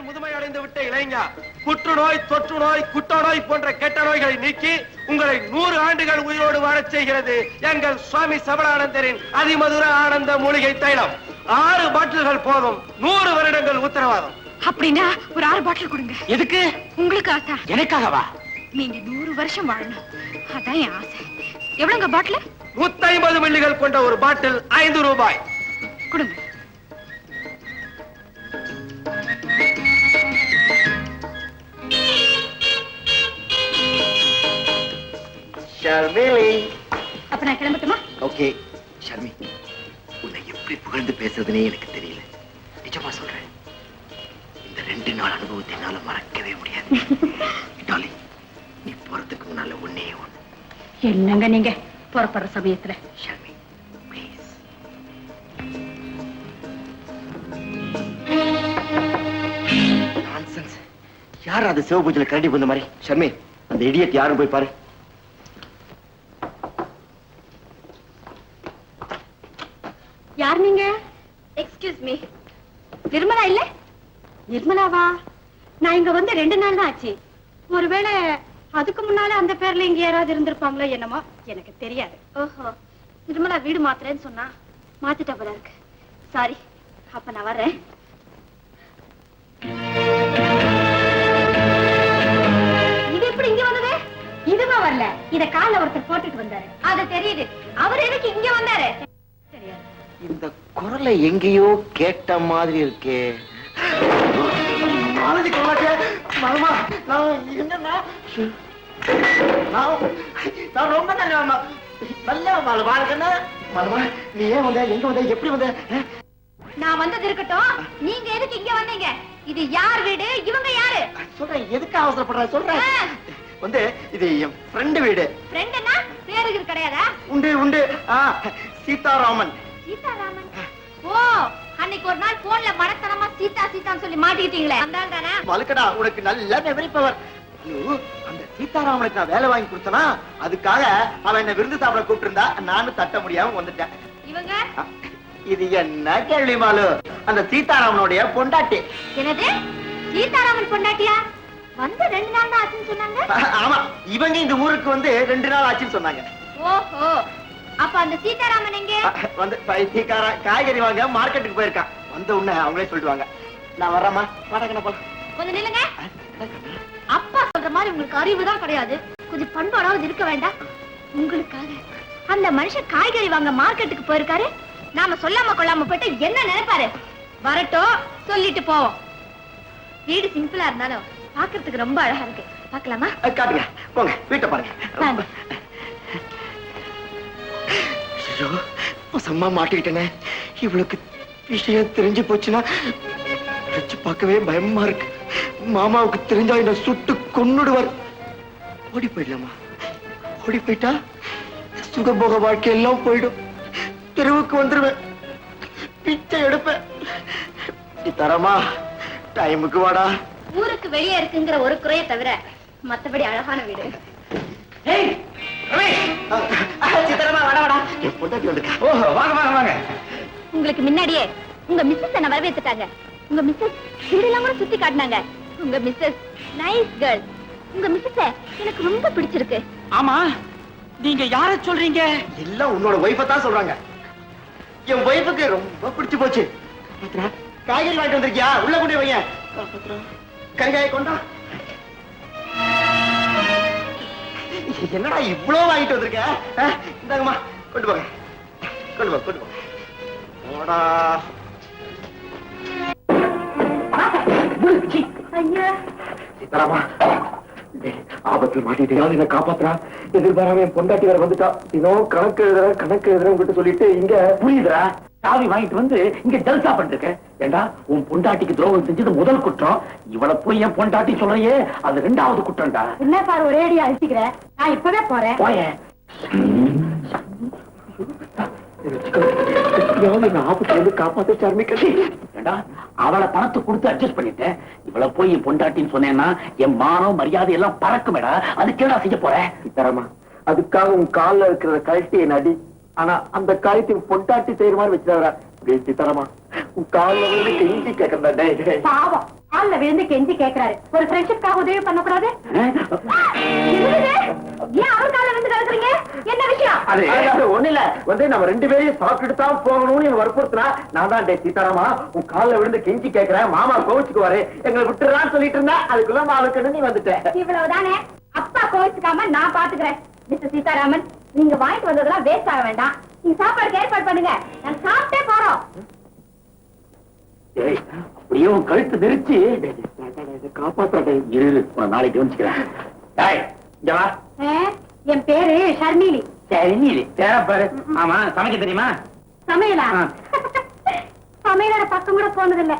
வயதில் முதுமை அடைந்து விட்ட இளைஞர் புற்றுநோய் தொற்று நோய் குட்ட நோய் போன்ற கெட்ட நோய்களை நீக்கி உங்களை நூறு ஆண்டுகள் உயிரோடு வாழச் செய்கிறது எங்கள் சுவாமி சபலானந்தரின் அதிமதுர ஆனந்த மூலிகை தைலம். ஆறு பாட்டில்கள் போதும். நூறு வருடங்கள் உத்தரவாதம். அப்படின்னா ஒரு ஆறு பாட்டில் கொடுங்க. எதுக்கு? உங்களுக்கு ஆசை. எனக்காகவா? நீங்க நூறு வருஷம் வாழணும். அதான் என் ஆசை. எவ்வளவுங்க பாட்டில்? நூத்தி ஐம்பது மில்லிகள் கொண்ட ஒரு பாட்டில் ஐந்து ரூபாய். கொடுங்க. ஷர்மிலி அப்ப நான் கிளம்பட்டுமா? ஓகே ஷர்மி உன்னை எப்படி புகழ்ந்து பேசுறதுனே எனக்கு தெரியல. நிஜமா சொல்றேன் இந்த ரெண்டு நாள் அனுபவத்தை என்னால மறக்கவே முடியாது. டாலி நீ போறதுக்கு முன்னால ஒன்னே ஒண்ணு. என்னங்க நீங்க? புறப்படுற சமயத்துல. ஷர்மி ப்ளீஸ் யார் அது சிவபூஜையில கரடி புந்த மாதிரி? ஷர்மி அந்த இடியட் யாரும் போய் பாரு. யார் நீங்க? எக்ஸ்கியூஸ் மீ நிர்மலா இல்ல? நிர்மலாவா? நான் இங்க வந்து ரெண்டு நாள் தான் ஆச்சு. ஒருவேளை அதுக்கு முன்னால அந்த பேர்ல இங்க யாராவது இருந்திருப்பாங்களோ என்னமோ எனக்கு தெரியாது. ஓஹோ. நிர்மலா வீடு மாத்துறேன்னு சொன்னா மாத்திட்ட போல இருக்கு. சாரி அப்ப நான் வர்றேன். இது எப்படி இங்க வந்தது? இதுவா வரல. இத கால்ல ஒருத்தர் போட்டுட்டு வந்தாரு. அது தெரியுது. அவர் எதுக்கு இங்க வந்தாரு? தெரியாது. இந்த குரலை எங்கேயோ கேட்ட மாதிரி இருக்கே. மாலதி கொள்ளாட்டியா மாமா நான் என்னன்னா? நான் நான் ரொம்ப நல்ல நல்ல மால வாழ்க்கன்னா மாலமா நீ ஏன் வந்த? எங்க வந்த? எப்படி வந்த? நான் வந்தது இருக்கட்டும். நீங்க எதுக்கு இங்க வந்தீங்க? இது யார் வீடு? இவங்க யாரு? சொல்றேன். எதுக்கு அவசரப்படுற? சொல்றேன். வந்து இது என் ஃப்ரெண்டு வீடு. ஃப்ரெண்டுனா பேருக்கு கிடையாதா? உண்டு உண்டு. சீதாராமன். சீதாராமன். ஓ அன்னைக்கு ஒரு நாள் போன்ல மடத்தனமா சீதா சீதான்னு சொல்லி மாட்டிக்கிட்டீங்களே. அந்த ஆள் தானே வலுக்கடா உனக்கு நல்ல மெமரி பவர் ஐயோ, அந்த சீதாராமனுக்கு நான் வேலை வாங்கி கொடுத்தனா அதுக்காக அவன் என்ன விருந்து சாப்பிட கூப்பிட்டு நானும் தட்ட முடியாம வந்துட்டேன். இவங்க? இது என்ன கேள்வி மாலு? அந்த சீதாராமனுடைய பொண்டாட்டி. என்னது? சீதாராமன் பொண்டாட்டியா? வந்து ரெண்டு நாள் தான் ஆச்சுன்னு சொன்னாங்க? ஆமா இவங்க இந்த ஊருக்கு வந்து ரெண்டு நாள் ஆச்சுன்னு சொன்னாங்க. ஓஹோ அப்ப அந்த சீதாராமன் எங்க? வந்து பைத்தியக்கார காய்கறி வாங்க மார்க்கெட்டுக்கு போயிருக்கான். வந்த உடனே அவங்களே சொல்லிடுவாங்க. நான் வர்றேம்மா. வடக்கண்ண போல கொஞ்சம் நில்லுங்க. அப்பா சொல்ற மாதிரி உங்களுக்கு அறிவு தான் கிடையாது. கொஞ்சம் பண்பாடாவது இருக்க வேண்டாம். உங்களுக்காக அந்த மனுஷன் காய்கறி வாங்க மார்க்கெட்டுக்கு போயிருக்காரு. நாம சொல்லாம கொள்ளாம போயிட்டு என்ன நினைப்பாரு? வரட்டும் சொல்லிட்டு போவோம். வீடு சிம்பிளா இருந்தாலும் பாக்குறதுக்கு ரொம்ப அழகா இருக்கு. பார்க்கலாமா? அ, காட்டுங்க. போங்க. வீட்டை பாருங்க. ஐயோ வசமா மாட்டிக்கிட்டேனே. இவளுக்கு விஷயம் தெரிஞ்சு போச்சுன்னா வச்சு பார்க்கவே பயமா இருக்கு. மாமாவுக்கு தெரிஞ்சா என்ன சுட்டு கொன்னுடுவார். ஓடி போயிடலாமா? ஓடி போயிட்டா சுகபோக வாழ்க்கை எல்லாம் போயிடும். தெருவுக்கு வந்துருவேன். பிச்சை எடுப்பேன். நீ தரமா? டைமுக்கு வாடா. ஊருக்கு வெளியே இருக்குங்கிற ஒரு குறைய தவிர மத்தபடி அழகான வீடு. உங்களுக்கு முன்னாடியே உங்க மிஸ்ஸஸ் என்ன வரவேத்துட்டாங்க உங்க மிஸ்ஸஸ் வீடெல்லாம் கூட சுத்தி காட்டினாங்க. உங்க மிஸ்ஸஸ் நைஸ் கேர்ள் உங்க மிஸ்ஸஸ் எனக்கு ரொம்ப பிடிச்சிருக்கு. ஆமா நீங்க யார சொல்றீங்க? எல்லாம் உன்னோட தான் சொல்றாங்க. என் ஒய்ஃபுக்கு ரொம்ப பிடிச்சு போச்சு. காய்கறி வாங்கிட்டு வந்திருக்கியா? உள்ள கொண்டு போய் வையேன். பத்ரா, என்னடா இவ்வளவு வாங்கிட்டு வந்திருக்க? இந்தாங்கம்மா கொண்டு போங்க. கொண்டு போங்க கொண்டு போங்க போடா. சீதாராமா டேய், ஆபத்துல மாட்டிட்டு என்ன காப்பாத்துறா. எதிர்பாராம என் பொண்டாட்டி வேற வந்துட்டா. இன்னும் கணக்கு எழுதுற கணக்கு எழுதுறேன் சொல்லிட்டு இங்க புரியுதுடா. சாவி வாங்கிட்டு வந்து இங்க ஜல்சா பண்ணிருக்க ஏண்டா உன் பொண்டாட்டிக்கு துரோகம் செஞ்சது முதல் குற்றம். இவள போய் என் பொண்டாட்டி சொல்றையே அது ரெண்டாவது குற்றம்டா. என்ன சார் ஒரே அடி அழிச்சிக்கிற நான் இப்பவே போறேன். போயேன் அவளை பணத்தை கொடுத்து அட்ஜஸ்ட் பண்ணிட்டேன் இவள போய் என் பொண்டாட்டின்னு சொன்னேன்னா என் மானம் மரியாதை எல்லாம் பறக்குமேடா. அதுக்கு என்ன செய்ய போறேன் சீதாராமா அதுக்காக உன் கால்ல இருக்கிற கழட்டி என் அடி ஆனா அந்த காயத்தை உன் பொண்டாட்டி செய்யற மாதிரி வச்சுதாரா சீதாராமா உன் கால்ல வந்து கெஞ்சி கேட்கறா டேய் டேய். பாவம். கால்ல விழுந்து கெஞ்சி கேக்குறாரு. ஒரு ஃப்ரெண்ட்ஷிப்காக உதவி பண்ணக்கூடாது? ஏன் அவர் கால்ல விழுந்து கிடக்குறீங்க என்ன விஷயம்? அது அது ஒண்ணு இல்ல வந்து நம்ம ரெண்டு பேரையும் சாப்பிட்டுட்டு தான் போகணும்னு வற்புறுத்தினா நான் தான் டே சீதாராமா உன் கால்ல விழுந்து கெஞ்சி கேக்குறேன் மாமா கோவிச்சுக்குவாரு எங்களை விட்டுறான்னு சொல்லிட்டு இருந்தா அதுக்குள்ள மாவுக்குன்னு நீ வந்துட்ட. இவ்வளவுதானே? அப்பா கோவிச்சுக்காம நான் பாத்துக்கிறேன். மிஸ்டர் சீதாராமன் நீங்க வாங்கிட்டு வந்ததெல்லாம் வேஸ்ட் ஆக வேண்டாம். நீங்க சாப்பாடுக்கு ஏற்பாடு பண்ணுங்க. நாங்க சாப்பிட்டே போறோம். டேய், அப்படியே உன் கழுத்து நெரிச்சு. காப்பாற்ற இரு நாளைக்கு என் பேரு ஷர்மிலி சரி நீ பேர. பாரு ஆமா சமைக்க தெரியுமா? சமையலா. சமையலோட பக்கம் கூட போனதில்லை?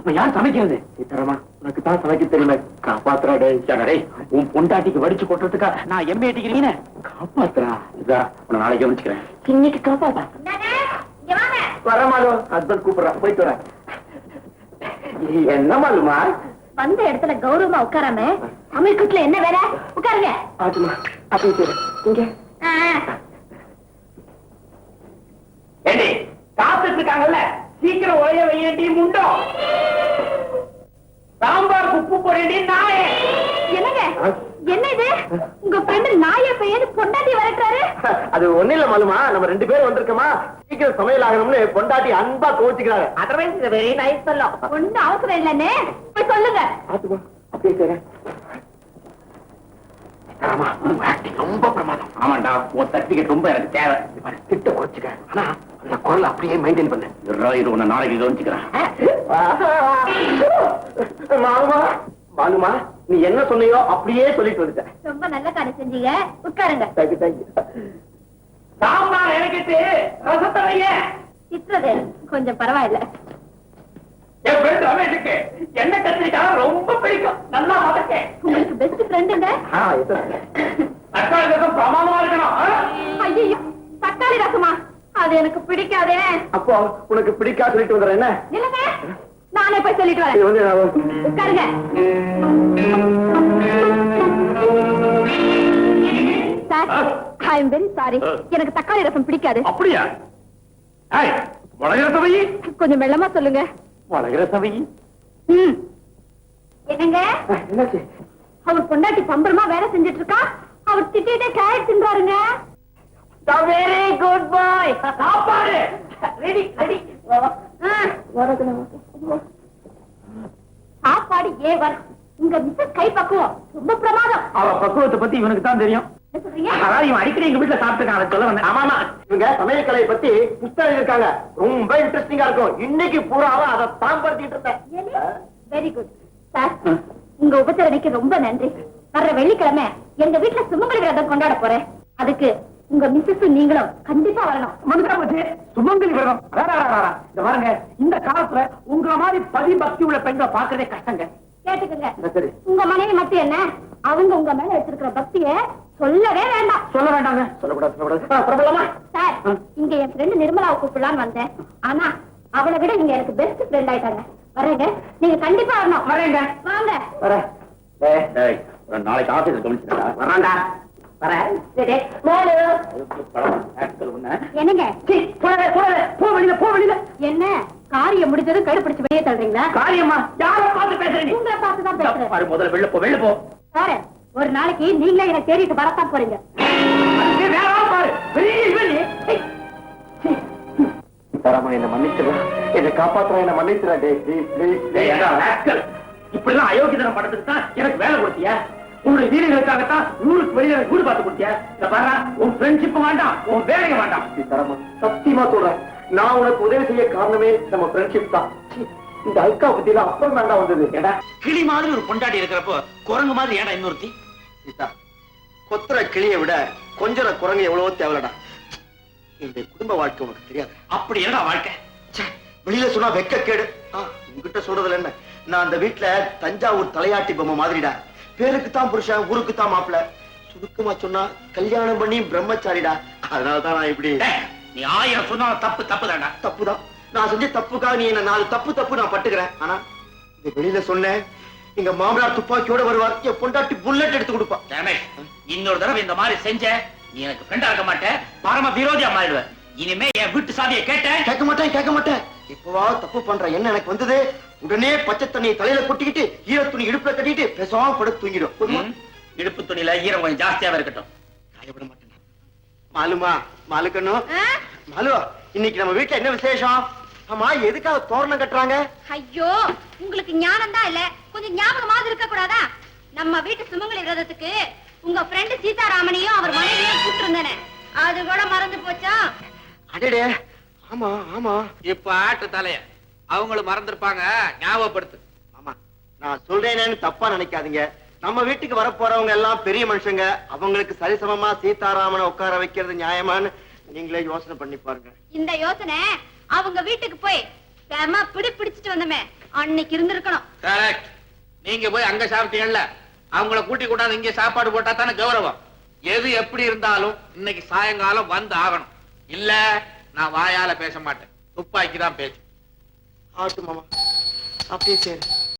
அப்ப யார் சமைக்கிறது? சீத்தாராமா உனக்கு தான் சமைக்க தெரியல காப்பாத்துறா டேய் சரி, டேய். உன் பொண்டாட்டிக்கு வடிச்சு கொட்டுறதுக்கா நான் எம்பி அடிக்கிறீங்க காப்பாத்துறா. இதா உன்னை நாளைக்கு கவனிச்சுக்கிறேன் இன்னைக்கு காப்பாத்தா? வரமாலோ ஹஸ்பண்ட் கூப்பிடுறான் போயிட்டு வரேன். என்ன மாலுமா? வந்த இடத்துல கௌரவமா உட்காராம சமையல் என்ன வேற உட்காருங்க. ஆட்டுமா அப்படி இங்க. காத்துட்டு இருக்காங்கல்ல? சீக்கிரம் உழைய வையண்டி முண்டோ. சாம்பார் உப்பு போடண்டி நாயே. என்னங்க? என்ன இது உங்க ஃப்ரெண்டு நாயை பெய்யது பொண்டாட்டி வரட்டுறாரு? அது ஒண்ணு இல்ல மாலுமா. நம்ம ரெண்டு பேரும் வந்திருக்கோமா. சீக்கிரம் சமையல் ஆகணும்னு பொண்டாட்டி அன்பா கோச்சுக்கிறாங்க அதர்வைஸ் வெரி நைஸ் சொல்லும் ஒண்ணும் அவசரம் இல்லன்னு போய் சொல்லுங்க. அப்படியே சரி ஆமா ரொம்ப பிரமாதம். ஆமாண்டா உன் சர்டிபிகேட் ரொம்ப எனக்கு தேவை. திட்ட குறைச்சுக்க. ஆனா அந்த குரல் அப்படியே மெயின்டைன் பண்ணு. இரு உன்னை நாளைக்கு கவனிச்சுக்கிறேன் மாலுமா மாலுமா நீ என்ன சொன்னியோ அப்படியே சொல்லிட்டு வந்துட்டேன் ரொம்ப நல்ல காரியம் செஞ்சீங்க. உட்காருங்க. தேங்க்யூ தேங்க்யூ சாம்பார் எனக்கு ரசத்தை வைய திட்டுறது கொஞ்சம் பரவாயில்ல. என் ஃப்ரெண்ட் ரமேஷுக்கு என்ன கத்திரிக்காய் ரொம்ப பிடிக்கும். நல்லா வதக்கேன் உங்களுக்கு பெஸ்ட் ஃப்ரெண்டுங்க தக்காளி ரசம் பிரமாதமா இருக்கணும்? ஐயோ தக்காளி ரசமா? அது எனக்கு பிடிக்காதே. அப்போ உனக்கு பிடிக்காது சொல்லிட்டு வந்துடுறேன் என்ன? இல்லங்க நானே போய் சொல்லிட்டு வரேன். வந்து உட்காருங்க. Sir I am very sorry எனக்கு தக்காளி ரசம் பிடிக்காது. அப்படியா? ஏய், வளகிற சபை கொஞ்சம் மெல்லமா சொல்லுங்க. வளகிற சபை ம். என்னங்க? என்னாச்சு? அவர் பொண்டாட்டி பம்பரமா வேலை செஞ்சுட்டு இருக்கா? அவர் திட்டிட்டே கேரட் தின்றாருங்க. வெரி குட் பாய் சாப்பாடு. ரெடி ரெடி சாப்பாடு ஏ வரும் உங்க மிஸ்ஸஸ் கை பக்குவம். ரொம்ப பிரமாதம். அவ பக்குவத்தை பத்தி இவனுக்கு தான் தெரியும். அதாவது இவன் அடிக்கடி எங்க வீட்டுல சாப்பிட்டுருக்கான் அதை சொல்ல வந்தேன். ஆமாமா இவங்க சமையல் கலையை பத்தி புத்தகம் இருக்காங்க. ரொம்ப இன்ட்ரெஸ்டிங்கா இருக்கும். இன்னைக்கு பூராவா அதை பயன்படுத்திட்டு இருந்தேன் வெரி குட் சார் உங்க உபசரணைக்கு ரொம்ப நன்றி. வர்ற வெள்ளிக்கிழமை எங்க வீட்டுல சுமங்கலி விரதம் கொண்டாட போறேன். அதுக்கு உங்க மிஸ்ஸஸ் நீங்களும் கண்டிப்பா வரணும். வந்துட்டா போச்சு சுமங்கலி விரதம். இந்த பாருங்க. இந்த காலத்துல உங்கள மாதிரி பதி பக்தி உள்ள பெண்களை பாக்குறதே கஷ்டங்க. கேட்டுக்கங்க. சரி. உங்க மனைவி மட்டும் என்ன? அவங்க உங்க மேல வச்சிருக்கிற பக்திய சொல்லவே வேண்டாம். சொல்ல வேண்டாங்க. சொல்லக்கூடாது சார் இங்க என் ஃப்ரெண்டு நிர்மலாவை கூப்பிடலான்னு வந்தேன். ஆனா அவளை விட நீங்க எனக்கு பெஸ்ட் ஃப்ரெண்ட் ஆயிட்டாங்க. வரேங்க. நீங்க கண்டிப்பா வரணும். வரேங்க. வாங்க. வரேன். நாளைக்கு ஆபீஸ் கவனிச்சுடா வரான்டா. என்னங்க? என்ன? காரியம் முடிஞ்சதும் கடு பிடிச்சு வெளியே தள்ளுறீங்களா? காரியமா? யார பார்த்து பேசுற நீ உங்களை பார்த்துதான் பேசுறேன். பாரு முதல்ல வெளில போ வெளில போ. சார் ஒரு நாளைக்கு நீங்களே என்ன தேடிட்டு வரத்தான் போறீங்க. தரமா என்ன மன்னிச்சிடா என்னை காப்பாத்துறா என்ன ராஸ்கல் இப்படிலாம் அயோக்கியதனம் பண்றதுக்கு தான் எனக்கு வேலை கொடுத்தியா? உன்னுடைய வீடுகளுக்காகத்தான் ஊருக்கு வெளியில வீடு பார்த்து கொடுத்தியா? இந்த பாரு உன் ஃப்ரெண்ட்ஷிப் வேண்டாம் உன் வேலையை வேண்டாம். தரமா சத்தியமா சொல்றேன். நான் உனக்கு உதவி செய்ய காரணமே நம்ம ஃப்ரெண்ட்ஷிப் தான். இந்த அல்கா புத்தியில அப்புறம் வேண்டாம் வந்தது. ஏடா கிளி மாதிரி ஒரு பொண்டாட்டி இருக்கிறப்போ குரங்கு மாதிரி ஏடா இன்னொருத்தி? சீதா கொத்துற கிளியை விட கொஞ்சற குரங்கு எவ்வளவோ தேவலடா என்னுடைய குடும்ப வாழ்க்கை உனக்கு தெரியாது. அப்படி என்னடா வாழ்க்கை? வெளியில சொன்னா வெக்க கேடு உங்ககிட்ட சொல்றதுல என்ன? நான் அந்த வீட்டுல தஞ்சாவூர் தலையாட்டி பொம்மை மாதிரிடா. பேருக்கு தான் புருஷன் ஊருக்கு தான் மாப்பிள. சுருக்கமா சொன்னா கல்யாணம் பண்ணி பிரம்மச்சாரிடா. அதனாலதான் நான் இப்படி நீ ஆயிரம் சொன்னாலும் தப்பு தப்பு தப்புதான். நான் செஞ்ச தப்புக்காக நீ என்ன நாலு தப்பு தப்பு நான் பட்டுக்கிறேன். ஆனா இந்த வெளியில சொன்னேன் எங்க மாமனார் துப்பாக்கியோட வருவார். என் பொண்டாட்டி புல்லட் எடுத்து கொடுப்பா. ரமேஷ் இன்னொரு தடவை இந்த மாதிரி செஞ்ச நீ எனக்கு ஃப்ரெண்டா இருக்க மாட்டே. பரம விரோதியா மாறிடுவ. இனிமே என் வீட்டு சாவியை கேட்ட கேட்க மாட்டேன் கேட்க மாட்டேன். இப்பவாவது தப்பு பண்ற என்ன எனக்கு வந்தது? உடனே பச்சை தண்ணியை தலையில கொட்டிக்கிட்டு ஈர துணி இடுப்புல கட்டிட்டு பேசாம படுத்து தூங்கிடும். இடுப்பு துணியில ஈரம் கொஞ்சம் ஜாஸ்தியாவே இருக்கட்டும். காயப்பட மாட்டேன் மாலுமா மாலுக்கண்ணு. ஆ? மாலு இன்னைக்கு நம்ம வீட்டுல என்ன விசேஷம்? ஆமா எதுக்காக தோரணம் கட்டுறாங்க? ஐயோ உங்களுக்கு ஞானம் தான் இல்ல. கொஞ்சம் ஞாபகமாவது இருக்க கூடாதா நம்ம வீட்டு சுமங்கலி விரதத்துக்கு உங்க ஃப்ரெண்டு சீதாராமனையும் அவர் மனைவியும் கூப்பிட்டு இருந்தேனே அது கூட மறந்து போச்சா? அடடே ஆமா ஆமா. இப்ப ஆட்டு தலைய அவங்களும் மறந்திருப்பாங்க. ஞாபகப்படுத்து. ஆமா நான் சொல்றேனேன்னு தப்பா நினைக்காதீங்க. நம்ம வீட்டுக்கு வர போறவங்க எல்லாம் பெரிய மனுஷங்க. அவங்களுக்கு சரிசமமா சீதாராமனை உட்கார வைக்கிறது நியாயமான்னு நீங்களே யோசனை பண்ணி பாருங்க. இந்த யோசனை அவங்க வீட்டுக்கு போய் செம பிடி பிடிச்சிட்டு வந்தமே. அன்னைக்கு இருந்திருக்கணும். கரெக்ட் நீங்க போய் அங்க சாப்பிட்டீங்கல்ல? அவங்கள கூட்டி கூட்டாது இங்க சாப்பாடு போட்டா தானே கௌரவம். எது எப்படி இருந்தாலும் இன்னைக்கு சாயங்காலம் வந்து ஆகணும். இல்ல நான் வாயால பேச மாட்டேன். துப்பாக்கி தான் பேச்சு. ஆட்டு மாமா. அப்படியே சரி.